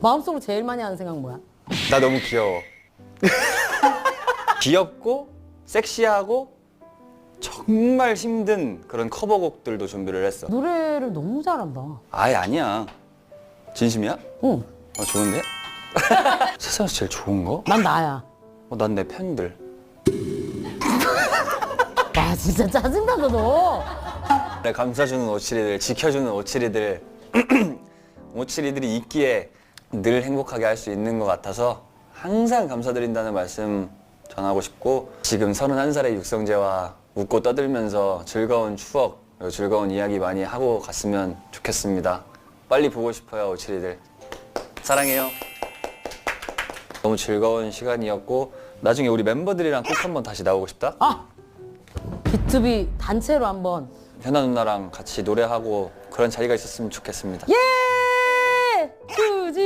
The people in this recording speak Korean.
마음속으로 제일 많이 하는 생각 뭐야? 나 너무 귀여워. 귀엽고 섹시하고 정말 힘든 그런 커버곡들도 준비를 했어. 노래를 너무 잘한다. 아예 아니야. 진심이야? 응, 어, 좋은데? 세상에서 제일 좋은 거? 난 나야. 어, 난 내 팬들. 와 진짜 짜증나다 너. 내 감싸주는 오칠이들, 지켜주는 오칠이들, 오칠이들이 있기에 늘 행복하게 할 수 있는 것 같아서 항상 감사드린다는 말씀 전하고 싶고 지금 31살의 육성재와 웃고 떠들면서 즐거운 추억 그리고 즐거운 이야기 많이 하고 갔으면 좋겠습니다. 빨리 보고 싶어요, 오칠이들. 사랑해요. 너무 즐거운 시간이었고 나중에 우리 멤버들이랑 꼭 한번 다시 나오고 싶다. 아 비투비 단체로 한번. 현아 누나랑 같이 노래하고 그런 자리가 있었으면 좋겠습니다. 예!